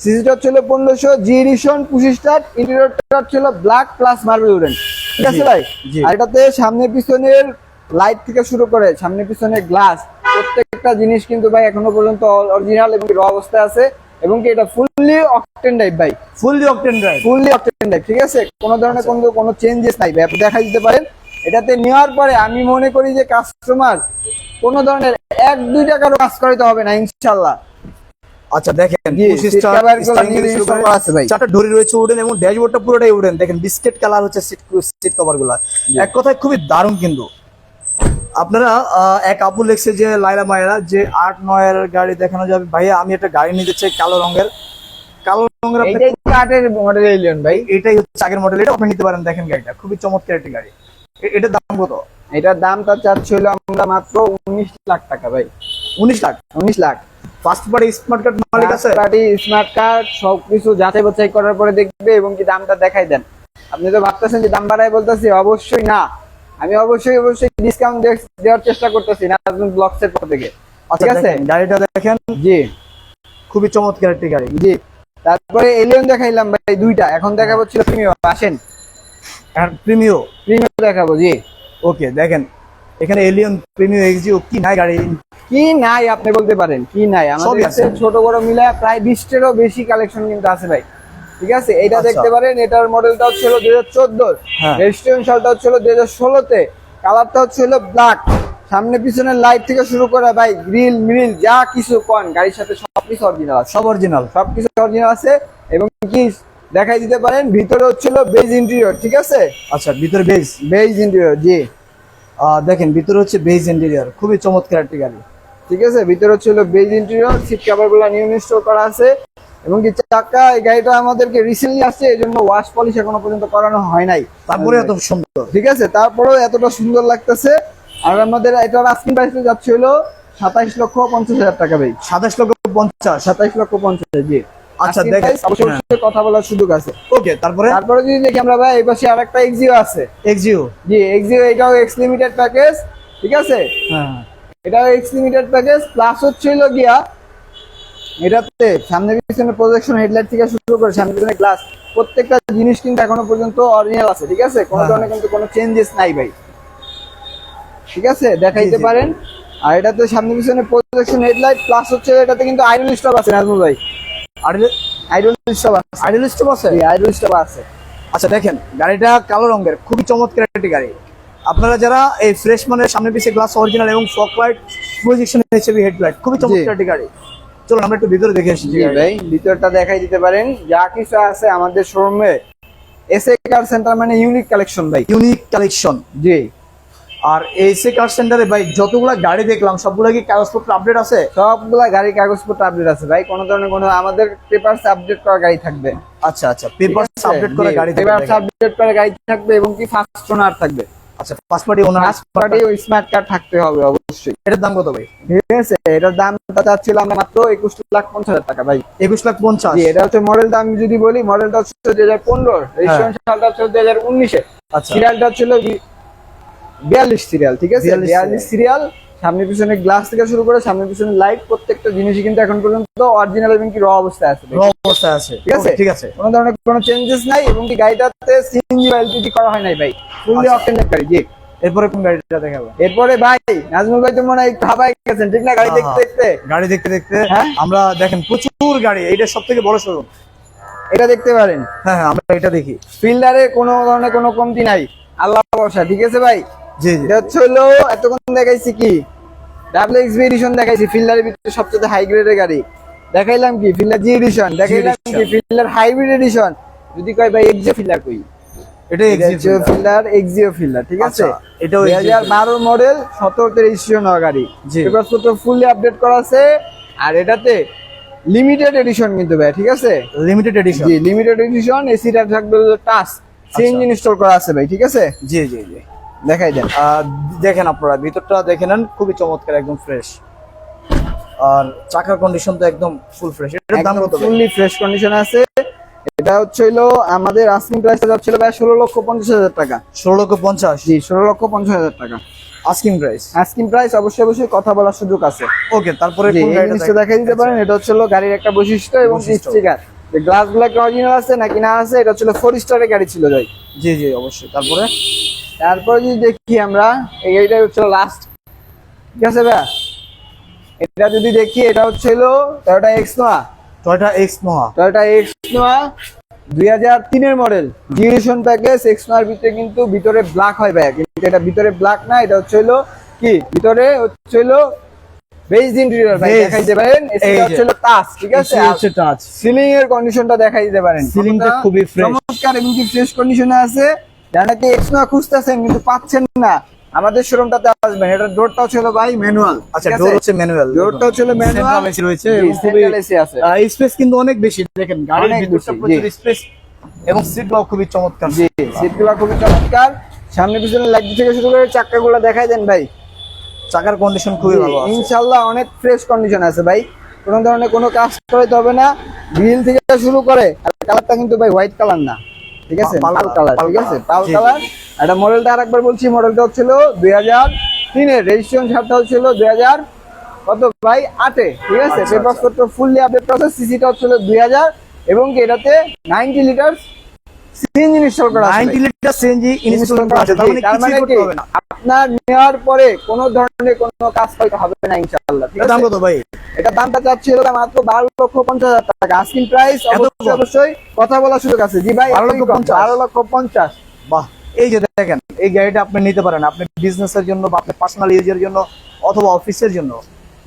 সিসিটা হচ্ছিল পনেরোশো জি এডিশন পঁচিশ স্টার ইন্টেরিয়রটা ছিল ব্ল্যাক প্লাস মার্বেল উডেন ঠিক আছে ভাই? আর এটাতে সামনে পিছনের লাইট থেকে শুরু করে সামনে পিছনের গ্লাস প্রত্যেকটা জিনিস কিন্তু ভাই এখনও পর্যন্ত অরিজিনাল এবং র অবস্থায় আছে। এবং কি এটা ফুললি অকটেন টাইপ ভাই? Fully octane drive fully octane type ঠিক আছে? কোনো ধরনের কোনো কোনো চেঞ্জেস নাই ভাই আপনি দেখা দিতে পারেন। এটাতে নেওয়ার পরে আমি মনে করি যে কাস্টমার কোনো ধরনের এক দুই টাকারও কাজ করাইতে হবে না ইনশাল্লাহ। আচ্ছা দেখেন। চারটা ডোরি রয়েছে উডেন এবং ড্যাশবোর্ডটা পুরোটাই উডেন দেখেন বিস্কেট কালার হচ্ছে সিট সিট কভারগুলা। এক কথায় খুবই দারুণ কিন্তু। আপনারা এক আপু লেখছে যে লাইলা মায়েরা যে আট নয়ের গাড়ি দেখানো যাবে। ভাইয়া আমি একটা গাড়ি নিতে চাই কালো রঙের। কালো রঙের কাঠের মডেল এলিয়ন ভাই। এটাই হচ্ছে আগের মডেল এটা আপনি নিতে পারেন দেখেন গাড়িটা। খুবই চমৎকার একটি গাড়ি। এটার দাম কত? এটার দামটা চাচ্ছিল আমরা মাত্র উনিশ লাখ টাকা ভাই। উনিশ লাখ? উনিশ lakh. First party smart card মালিক আছে? পার্টি স্মার্ট কার্ড সবকিছু যাচাই বাছাই করার পরে দেখবে এবং কি দামটা দেখাই দেন। আপনি তো ভাবতেছেন যে দাম বাড়ায় বলতেছি অবশ্যই না। আমি অবশ্যই অবশ্যই ডিসকাউন্ট দেওয়ার চেষ্টা করতেছি না ব্লকসের পর থেকে আচ্ছা ঠিক আছে? গাড়িটা দেখেন। জি। খুবই চমৎকার একটি গাড়ি। জি। তারপরে এলিয়ন দেখাইলাম ভাই দুইটা। এখন দেখাবো ছিল প্রিমিয়াম আসেন। আর প্রিমিও প্রিমিয়াম দেখাবো জি। ওকে দেখেন। এখানে এলিয়ন প্রিমিও এক্সিও কি নাই গাড়ি? কি নাই আপনি বলতে পারেন কি নাই? আমাদের কাছে ছোট বড় মিলে প্রায় বিশটেরও বেশি কালেকশন কিন্তু আছে ভাই। ঠিক আছে? এটা আচ্ছা। দেখতে পারেন এটার মডেলটা হচ্ছিল দুই হাজার চোদ্দ। রেজিস্ট্রেশন সালটা হচ্ছিল দুই হাজার ষোলোতে। কালারটা হচ্ছিল ব্ল্যাক সামনে পিছনে লাইট থেকে শুরু করে ভাই গ্রিল মিল যা কিছু কন গাড়ির সাথে সবকিছু অরিজিনাল সব অরিজিনাল সবকিছু অরিজিনাল আছে এবং কি দেখাই দিতে পারেন ভিতরে হচ্ছিল বেজ ইন্টেরিয়র ঠিক আছে? আচ্ছা ভিতরে বেজ বেজ ইন্টেরিয়র জি। দেখেন ভিতরে হচ্ছে বেজ ইন্টেরিয়র খুবই চমৎকার একটি গাড়ি। ঠিক আছে? ভিতরে হচ্ছিল বেজ ইন্টেরিয়র সিট কভারগুলো নিউ ইনস্টল করা আছে। এবং কি চাকা এই গাড়িটা আমাদেরকে রিসেন্টলি আসছে এই জন্য ওয়াশ পলিশ এখনও পর্যন্ত করানো হয় নাই। তারপরে এত সুন্দর। ঠিক আছে? তারপরেও এতটা সুন্দর লাগতেছে। আর আমাদের এটার আস্কিং প্রাইস যাচ্ছে হলো সাতাইশ লক্ষ পঞ্চাশ হাজার টাকা ভাই। সাতাশ লক্ষ পঞ্চাশ। সাতাইশ লক্ষ পঞ্চাশ জি। আচ্ছা, দেখেন। কথা বলার সুযোগ আছে। ওকে তারপরে? তারপরে যদি দেখি আমরা ভাই এই পাশে আরেকটা এক্সিও আছে। এক্সিও জি এক্সিও এটাও এক্স লিমিটেড প্যাকেজ ঠিক আছে? হ্যাঁ। এটাও এক্স লিমিটেড প্যাকেজ প্লাস হচ্ছিল গিয়া এটাতে সামনে পিছনে প্রজেকশন হেডলাইট থেকে শুরু করে সামনে পিছনে গ্লাস প্রত্যেকটা জিনিস কিন্তু এখনও পর্যন্ত অরিজিনাল আছে ঠিক আছে? কোনো হ্যাঁ। ধরনের কিন্তু কোনো চেঞ্জেস নাই ভাই। ঠিক আছে? দেখাইতে। পারেন। আর এটাতে সামনে পিছনে প্রজেকশন হেডলাইট প্লাস হচ্ছে এটাতে কিন্তু আইডল স্টপ আছে নাজমুল ভাই। আইডল স্টপ আছে। আইডল স্টপ আছে? আইডল স্টপ আছে। আচ্ছা দেখেন গাড়িটা কালো রঙের খুবই চমৎকার একটি গাড়ি। আপনারা যারা এই ফ্রেশ মানের সামনে পিছিয়ে গ্লাস অরিজিনাল এবং ফক লাইট প্রজেকশন হিসেবে হেডলাইট খুবই চমৎকার একটি গাড়ি। চলুন আমরা একটু ভিতরে দেখে আসি ভাই ভিতরটা দেখাই দিতে পারেন। যা কিছু আছে আমাদের শোরুমে এসএ কার সেন্টার মানে ইউনিক কালেকশন ভাই। ইউনিক কালেকশন জি। আর সে কার সেন্টারে ভাই যতগুলা গাড়ি দেখলাম সবগুলা কি কাগজপত্র আপডেট আছে? সবগুলা গাড়ির কাগজপত্র আপডেট আছে ভাই। কোনো ধরনের কোনো আমাদের পেপারস আপডেট করা গাড়ি থাকবে। আচ্ছা আচ্ছা। পেপার আপডেট করা গাড়ি থাকবে পেপারস আপডেট করা গাড়ি থাকবে এবং কি ফার্স্ট ওনার থাকবে। আচ্ছা first party owner first party smart card থাকতে হবে অবশ্যই। এটার দাম কত ভাই? ঠিক আছে এটার দাম চাচ্ছিলাম মাত্র একুশ লাখ পঞ্চাশ হাজার টাকা ভাই। একুশ লাখ পঞ্চাশ? এটা হচ্ছে মডেলটা আমি যদি বলি মডেলটা হচ্ছে দুই হাজার পনেরো রেজিস্ট্রেশন সালটা হচ্ছে দুই হাজার উনিশে। আচ্ছা। সিরিয়ালটা ছিল বিয়াল্লিশ সিরিয়াল ঠিক আছে? বিয়াল্লিশ সিরিয়াল সামনে পিছনে গ্লাস থেকে শুরু করে সামনে পিছনে লাইট প্রত্যেকটা জিনিসই কিন্তু এখন পর্যন্ত অরিজিনাল এবং কি র অবস্থায় আছে। র অবস্থায় আছে। ঠিক আছে? ঠিক আছে। কোনো ধরনের কোনো চেঞ্জেস নাই এবং কি গাড়িটাতে সিএনজি বা এলপিজি করা হয় নাই ভাই? ফুললি আচ্ছা। গাড়ি জি। এরপরে কোন গাড়িটা দেখাবো? এরপরে ভাই নাজমুল ভাই তো মনে হয় খাবাই গেছেন ঠিক না? গাড়ি হ্যাঁ, দেখতে দেখতে? গাড়ি দেখতে দেখতে হ্যাঁ? আমরা দেখেন প্রচুর গাড়ি এইটা সব থেকে বড় শোরুম এটা দেখতে পারেন। হ্যাঁ হ্যাঁ আমরা এটা দেখি। ফিল্ডারে কোনো ধরনের কোনো কমতি নাই। আল্লাহ বর্ষা ঠিক আছে ভাই? জি জি। এটা হলো এতক্ষণ দেখাইছি কি? ডাবল এক্সবি এডিশন দেখাইছি ফিল্ডারের ভিতরে সবচেয়ে হাই গ্রেডের গাড়ি। দেখাইলাম কি? ফিল্ডার জি এডিশন দেখাইলাম কি। ফিল্ডার হাইব্রিড এডিশন যদি কয় ভাই এক্সিও ফিল্ডার কই? এটা এক্সিট ফিল্ডার এক্সিও ফিল্ডার ঠিক আছে? আচ্ছা, এটাও দুই Exio হাজার বারো মডেল রেজিস্ট্রেশন হওয়া গাড়ি। জি। পেপারপত্র ফুললি আপডেট করা আছে আর এটাতে লিমিটেড এডিশন কিন্তু ভাই ঠিক আছে? লিমিটেড এডিশন জি লিমিটেড এডিশন এসিটা থাকবে টাচ সিএনজি ইনস্টল করা আছে ভাই ঠিক আছে? জি জি জি। দেখাই দেন। দেখেন আপনারা ভিতরটা দেখে নেন খুবই চমৎকার একদম ফ্রেশ আর চাকার কন্ডিশন তো একদম ফুল ফ্রেশ এটার দাম কত ফুললি ফ্রেশ কন্ডিশন আছে। এটা হচ্ছে হলো আমাদের আস্কিং প্রাইসটা যাচ্ছিল ভাই ষোলো লক্ষ পঞ্চাশ হাজার টাকা। ষোলো লক্ষ পঞ্চাশ? জি ষোলো লক্ষ পঞ্চাশ হাজার টাকা। আস্কিং প্রাইস আস্কিং প্রাইস অবশ্যই অবশ্যই কথা বলার সুযোগ আছে। ওকে তারপরে জিনিসটা দেখাই দিতে পারেন এটা হচ্ছে হলো গাড়ির একটা বৈশিষ্ট্য এবং স্টিকার যে গ্লাসগুলা অরিজিনাল আছে নাকি না আছে এটা হচ্ছে ফোর স্টারের গাড়ি ছিল ভাই। জি জি অবশ্যই। তারপরে? তারপরে যদি দেখি আমরা এইটা গাড়িটা হচ্ছে লাস্ট ঠিক আছে ভাই? এটা যদি দেখি এটা হচ্ছে হলো Toyota X Noah Toyota X মহা টয়োটা এক্স নোয়া দুই হাজার তিনের মডেল ডিউরেশন প্যাকেজ এক্স নোয়ার ভিতরে কিন্তু ভিতরে ব্ল্যাক হয় ভাই কিন্তু এটা ভিতরে ব্ল্যাক না এটা হচ্ছে হলো কি? ভিতরে হচ্ছে হলো বেজ ইন্টেরিয়র ভাই Beige। দেখাইতে পারেন? এটা হচ্ছে টাচ ঠিক আছে? হচ্ছে টাচ সিলিং এর কন্ডিশনটা দেখাই দিতে পারেন। Ceiling টা খুবই fresh। চমৎকার এবং কি ফ্রেশ কন্ডিশনে আছে। যারা নাকি খুঁজতেছেন কিন্তু পাচ্ছেন না আমাদের শোরুমটাতে আসবেন। এটা ডোরটা ছিল ভাই ম্যানুয়াল আচ্ছা ডোর হচ্ছে ম্যানুয়াল। ডোরটা হচ্ছে ম্যানুয়াল। এসি রয়েছে। খুবই এসি আছে। স্পেস কিন্তু অনেক বেশি দেখেন গাড়ির ভিতরটা প্রচুর স্পেস এবং সিটগুলো খুবই চমৎকার। জি সিটগুলো খুবই চমৎকার। সামনে পিছনে লাইট থেকে শুরু করে চাক্কাগুলো দেখাই দেন ভাই। চাকার কন্ডিশন খুবই ভালো আছে। ইনশাল্লাহ অনেক ফ্রেশ কন্ডিশন আছে ভাই। কোনো ধরনের কোনো কাজ করাইতে হবে না। গ্রিল থেকে শুরু করে আর কালারটা কিন্তু ভাই হোয়াইট কালার না। ঠিক আছে? Pearl colour. ঠিক আছে? Pearl colour. এটা মডেলটা আরেকবার বলছি মডেলটা হচ্ছিল দুই হাজার তিনের রেজিস্ট্রেশন সারটা হচ্ছিল দুই হাজার কত ভাই? আটে ঠিক আছে? পেপার ফুললি আপডেট প্রসেস সিসিটা হচ্ছিল দুই হাজার এবং কি এটাতে নাইনটি লিটার সিএনজি ইনস্টল করা আছে 90 লিটার সিএনজি ইনস্টল করা আছে তার মানে তার মানে করতে হবে না। আপনার নেওয়ার পরে কোনো ধরনের কোনো কাজ করতে হবে না ইনশাআল্লাহ ঠিক এটার দাম কত ভাই? এটা দামটা চাচ্ছিল মাত্র বারো লক্ষ পঞ্চাশ হাজার টাকা। আস্কিং প্রাইস অবশ্যই অবশ্যই কথা বলার সুযোগ আছে। জি ভাই 12 লক্ষ 50 বারো লক্ষ পঞ্চাশ। বাহ এই যে দেখেন এই গাড়িটা আপনি নিতে পারেন আপনি বিজনেসের জন্য বা আপনার পার্সোনাল ইউজের জন্য অথবা অফিসের জন্য।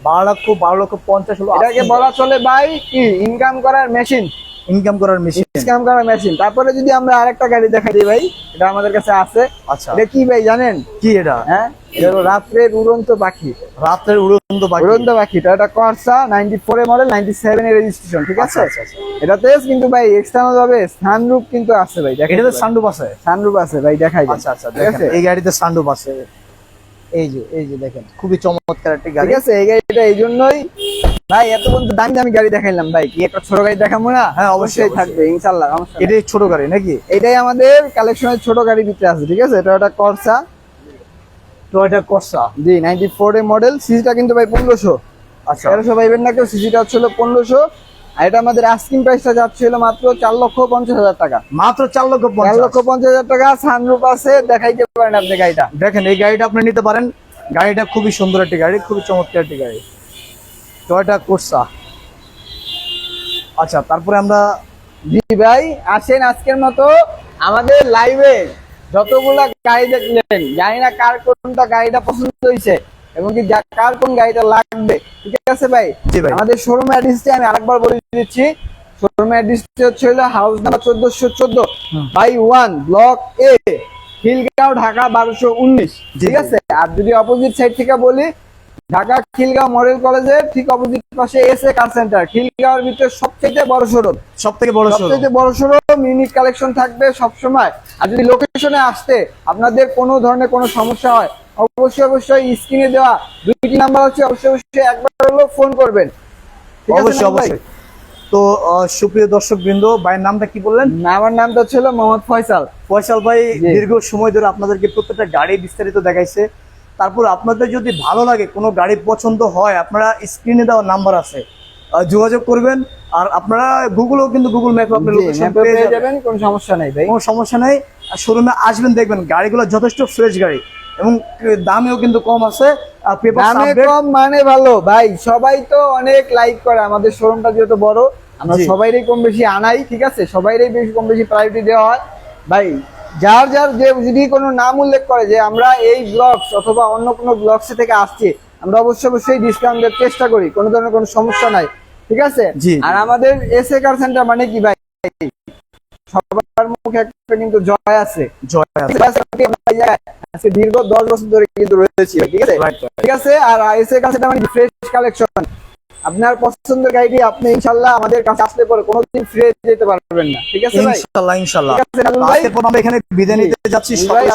বারো লক্ষ বারো লক্ষ পঞ্চাশ হলো এটাকে বলা চলে ভাই কি? ইনকাম করার মেশিন ইনকাম করার মেশিন ইনকাম করার মেশিন তারপরে যদি আমরা আরেকটা গাড়ি দেখাই দিই ভাই এটা আমাদের কাছে আছে। আচ্ছা। এটা কি ভাই জানেন? কি এটা? হ্যাঁ? এটা রাত্রের উড়ন্ত পাখি। রাতের উড়ন্ত বাকি উড়ন্ত পাখি। এটা কর্সা নাইনটি ফোর এর মডেল নাইনটি সেভেন এর রেজিস্ট্রেশন ঠিক আছে? আচ্ছা, আচ্ছা, এটাতে কিন্তু ভাই এক্সটার্নাল ভাবে সানরুফ কিন্তু আছে ভাই দেখেন এটাতে সানরুফ আছে? সানরুফ আছে ভাই দেখাই। আচ্ছা আচ্ছা দেখেন এই গাড়িতে সানরুফ আছে। এই যে এই যে দেখেন খুবই চমৎকার একটি গাড়ি। ঠিক আছে এই গাড়িটা এই জন্যই ভাই এত পর্যন্ত দামি দামি গাড়ি দেখাইলাম। ভাই কি একটা ছোট গাড়ি দেখাবো না? হ্যাঁ, অবশ্যই, থাকবে ইনশাল্লাহ এটাই ছোট গাড়ি নাকি? এটাই আমাদের কালেকশনের ছোট গাড়ি ভিতরে আছে ঠিক আছে? এটা একটা কর্সা টয়টা কর্সা জি নাইনটি ফোর এর মডেল সিজিটা কিন্তু ভাই পনেরোশো। আচ্ছা। তেরোশো পাইবেন না কেউ সিজিটা হচ্ছিল পনেরোশো। আর এটা আমাদের আস্কিং প্রাইসটা যাচ্ছিল মাত্র চার লক্ষ পঞ্চাশ হাজার টাকা। মাত্র চার লক্ষ চার লক্ষ পঞ্চাশ হাজার টাকা আছে দেখাইতে পারেন আপনি গাড়িটা। দেখেন এই গাড়িটা আপনি নিতে পারেন। গাড়িটা খুবই সুন্দর একটি গাড়ি খুবই চমৎকার একটি গাড়ি। টয়টা কোর্সা আচ্ছা তারপরে আমরা জি ভাই আসেন আজকের মতো। আমাদের লাইভে যতগুলা গাড়ি দেখলেন জানি না কার কোনটা গাড়িটা পছন্দ হয়েছে। এবং কি যা- কার কোন গাড়িটা লাগবে ঠিক আছে ভাই। আমাদের শোরুম অ্যাড্রেসটি আমি আরেকবার বলে দিচ্ছি। শোরুম অ্যাড্রেসটি হচ্ছে হলো হাউস নাম্বার চোদ্দশো চোদ্দ by one block A Khilgaon Dhaka বারোশো উনিশ ঠিক আছে? আর যদি অপোজিট সাইড থেকে বলি ঢাকা খিলগাঁও মডেল কলেজের ঠিক অপোজিট পাশে এস এ কার সেন্টার খিলগাঁওয়ের ভিতরে সবচেয়ে বড় শোরুম সব থেকে বড় সবচেয়ে বড় শোরুম ইউনিক কালেকশন থাকবে সব সময় আর যদি লোকেশনে আসতে আপনাদের কোনো ধরনের কোনো সমস্যা হয় অবশ্যই অবশ্যই স্ক্রিনে দেওয়া দুইটি নাম্বার আছে অবশ্যই অবশ্যই একবার হলো ফোন করবেন। অবশ্যই অবশ্যই। তো সুপ্রিয় দর্শক বৃন্দ ভাইয়ের নামটা কি বললেন? আমার নামটা ছিল মোহাম্মদ ফয়সাল। ফয়সাল ভাই দীর্ঘ সময় ধরে আপনাদেরকে প্রত্যেকটা গাড়ি বিস্তারিত দেখাইছে। তারপর আপনাদের যদি ভালো লাগে কোনো গাড়ি পছন্দ হয় আপনারা স্ক্রিনে দেওয়া নাম্বার আছে। যোগাযোগ করবেন। আর আপনারা গুগলেও কিন্তু গুগল ম্যাপে আপনি লোকেশন পেয়ে যাবেন। কোনো সমস্যা নেই ভাই। কোনো সমস্যা নেই। শোরুমে আসবেন দেখবেন গাড়িগুলো যথেষ্ট ফ্রেশ গাড়ি। এবং দামেও কিন্তু কম আছে। দামে কম মানে ভালো। ভাই সবাই তো অনেক লাইক করে। আমাদের শোরুমটা যেহেতু বড় আমরা। সবাইরই কম বেশি আনাই ঠিক আছে? সবাইরই বেশি কম বেশি প্রায়োরিটি দেওয়া হয়। ভাই যার যার যে যদি কোনো নাম উল্লেখ করে যে আমরা এই ব্লগস অথবা অন্য কোনো ব্লগস থেকে আসছি আমরা অবশ্যই অবশ্যই ডিসকাউন্ট দেওয়ার চেষ্টা করি। কোনো ধরনের কোনো সমস্যা নাই ঠিক আছে? আর আমাদের এস এ কার সেন্টার মানে কি ভাই? সবার মুখে একটা কিন্তু জয় আছে। জয় আছে। আজকে দীর্ঘ দশ বছর ধরে কিন্তু রয়েছে ঠিক আছে. ঠিক আছে? আর এসে কাছে মানে ফ্রেশ কালেকশন আপনার পছন্দের গাড়িটি আপনি ইনশাল্লাহ আমাদের কাছে আসলে পরে কোনোদিন ফিরে যেতে পারবেন না। ঠিক আছে ভাই? ইনশাল্লাহ ইনশাল্লাহ। আজকে পর আমরা এখানে বিদায় নিতে যাচ্ছি। ভাই